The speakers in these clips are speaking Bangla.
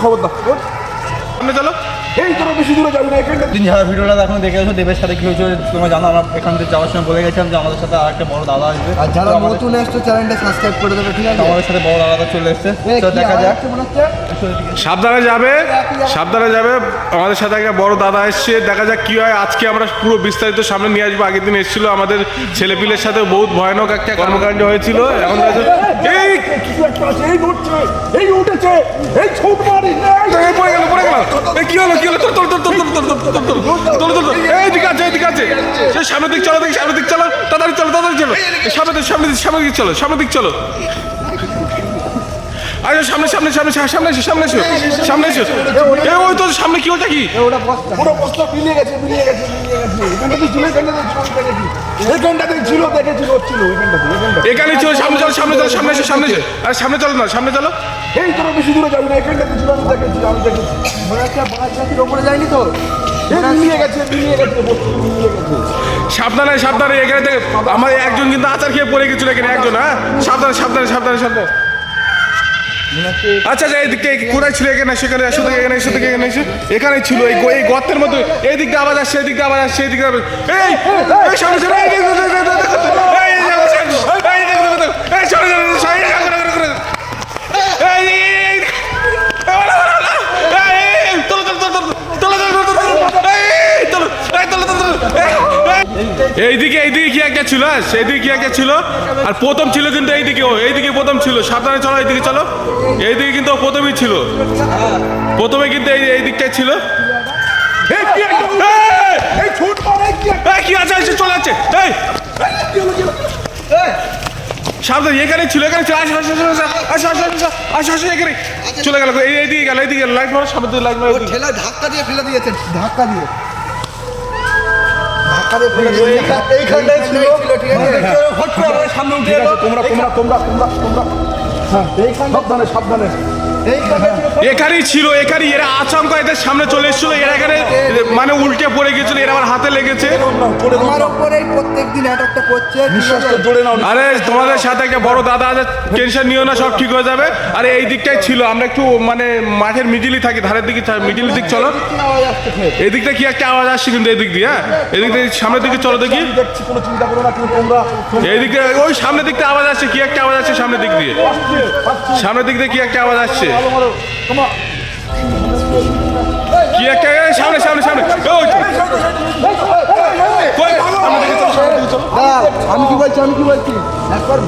খবরদার। ওঠ। সামনে চলো। এই তোরা বেশি দূরে যাবি না এখানটা দিন যারা ভিডিওটা এখন দেখে গেছো দেবের সাথে কি হয়েছে তোমরা জানো আমরা এখান থেকে যাওয়ার সময় বলে গেছিলাম যে আমাদের সাথে আরেকটা বড় দাদা আসবে। আর যারা আমাদের- নতুন এসছো চ্যানেলটা সাবস্ক্রাইব করে দেবে ঠিক আছে? আমাদের সাথে বড় দাদা চলে এসছে। তো দেখা যাক? সাবধানে যাবে সাবধানে যাবে। আমাদের সাথে একটা বড় দাদা এসছে দেখা যাক কি হয়। আজকে আমরা পুরো বিস্তারিত সামনে নিয়ে আসব। আগের দিন এসেছিল আমাদের ছেলেপিলের সাথে বহুত ভয়ানক একটা কর্মকাণ্ড হয়েছিল। এখন এই এই উঠছে এই উঠেছে এই ছোট মারি এই পড়ে কি হলো কি হলো তোর তোর তোর তোর তোর তোর তোর এই দিকে আছে এই দিকে আছে সে দিক চলো দেখি চলো তাড়াতাড়ি চলো চলো এই সামনের দিক চলো সামনের দিক চলো আরে সামনে সামনে সামনে সামনে এসো সামনে এসো সামনে এসো। এই ওই তো সামনে কি ওটা কি? ওটা বস্তা। পুরো বস্তা মিলিয়ে গেছে মিলিয়ে গেছে মিলিয়ে গেছে। ছিল ছিল দেখেছি এখানটাতে ছিল দেখেছি হচ্ছিল এখানটাতে এখানটাতে এখানে চলো সামনে চলো সামনে চলো সামনে এসো সামনে এসো। আরে সামনে চলো না সামনে চলো। এই তোরা বেশি দূরে যাবি না এখানটাতে ছিল আমি দেখেছি আমি দেখেছি। মনে হচ্ছে বাস জাতির ওপরে যায়নি তো? এই গেছে মিলিয়ে গেছে বস্তু মিলিয়ে গেছে। সাবধানে সাবধানে এখানে আমার একজন কিন্তু আচার খেয়ে পড়ে গেছিল এখানে একজন হ্যাঁ? সাবধানে সাবধানে সাবধানে সাবধানে। আচ্ছা আচ্ছা এদিকে কোথায় ছিল এখানে সেখানে এসো এখানে এসো থেকে এখানে এসো এখানে ছিল এই এই গর্তের মধ্যে এই আওয়াজ আসছে এই দিকটা আওয়াজ আসছে এই আওয়াজ- এই সামনে সামনে, এই দেখো দেখো দেখো এই সামনে সামনে সামনে এই দেখো দেখো দেখো এই এই এই এই ওলা ওলা ওলা এই এই এই তোলো তোলো তোলো তোলো তোলো তোলো তোলো এই এই তোলো এই তোলো তোলো তোলো এই এই এইদিকে এইদিকে কি একটা ছিল হ্যাঁ? সেইদিকে কি একটা ছিল? আর প্রথম ছিল কিন্তু এইদিকে ও এইদিকে প্রথম ছিল। সাবধানে চলো এইদিকে চলো। এইদিকে কিন্তু প্রথমই ছিল। প্রথমে কিন্তু এই এই দিকটাই ছিল। কি আছে? চলে যাচ্ছে। এই! সাবধানে এখানে ছিল এখানে ছিল। আসো আসো আসো আসো আসো আসো আসো আসো এখানে চলে গেল এই এইদিকে গেল এইদিকে লাইট মারো সামনে লাইট মারো ঠেলা ধাক্কা দিয়ে ফেলে দিয়েছে ধাক্কা দিয়ে। ধাক্কা দিয়ে ফেলে দিয়েছে ছিল। হট করে আমার সামনে উঠে এলো। তোমরা তোমরা তোমরা তোমরা তোমরা। হ্যাঁ। এইখানে সাবধানে সাবধানে। ছিল। এখানেই ছিল এখানে এরা আচমকা এদের সামনে চলে এসেছিল। এরা এখানে মানে উল্টে পড়ে গেছিল এরা আমার হাতে লেগেছে। করে আমার ওপরেই প্রত্যেকদিন অ্যাটাকটা করছে জোরে নাও। আরে তোমাদের সাথে একটা বড় দাদা আছে টেনশন নিও না সব ঠিক হয়ে যাবে। আরে এই দিকটাই ছিল আমরা একটু মানে মাঠের মিডিলই থাকি ধারের দিকে মিডিল দিক চলো। এই দিকটা কি একটা আওয়াজ আসছে কিন্তু এই দিক দিয়ে হ্যাঁ? এই দিক দিয়ে সামনের দিকে চলো দেখি। আমি দেখছি কোনো চিন্তা করো না তোমরা এই দিক দিয়ে ওই সামনের দিকটা আওয়াজ আসছে কি একটা আওয়াজ আসছে সামনের দিক দিয়ে। সামনের দিক দিয়ে কি একটা আওয়াজ আসছে? তোমার কি একটা সামনে সামনে সামনে। আমি কি বলছি আমি কি বলছি? একবার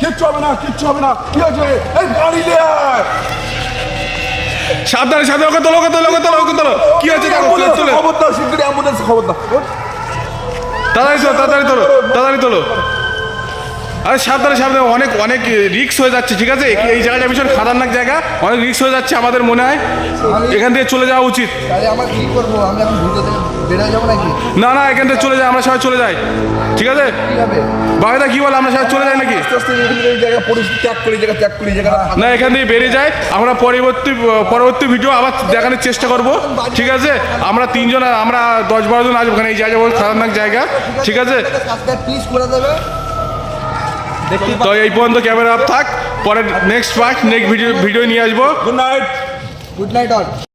কিচ্ছু হবে না কিচ্ছু হবে না। কি হয়েছে? এই বাড়ি সাবধানে সাবধানে তোলো তোলো তোলো তোলো। কি হয়েছে? খবর দাও শিগগিরি অ্যাম্বুলেন্স খবর দাও তাড়াতাড়ি তোলো তাড়াতাড়ি তোলো তাড়াতাড়ি তোলো। আরে সাবধানে সাবধানে অনেক অনেক রিক্স হয়ে যাচ্ছে ঠিক আছে? এই- জায়গাটা ভীষণ খাতারনাক জায়গা অনেক রিক্স হয়ে যাচ্ছে আমাদের মনে হয়। এখান থেকে চলে যাওয়া উচিত। তাহলে আমার কি করব? আমি এখন বেরোয় যাব নাকি? না না এখান থেকে চলে যাই আমরা সবাই চলে যাই। ঠিক আছে? বাকিটা কি বল আমরা সবাই চলে যাই নাকি? এখান জায়গা পরিস্থিতি ত্যাগ করে জায়গা ত্যাগ করে জায়গা। না এখান থেকে বেরিয়ে যাই। আমরা পরবর্তী পরবর্তী ভিডিও আবার দেখানোর চেষ্টা করব। ঠিক আছে? আমরা তিনজন আমরা দশ বারো জন আসব ওখানে এই জায়গা খাতারনাক জায়গা। ঠিক আছে? প্লিজ করে দেবে। তো এই পর্যন্ত ক্যামেরা থাক পরে next part next video video নিয়ে আসব। Good night good night all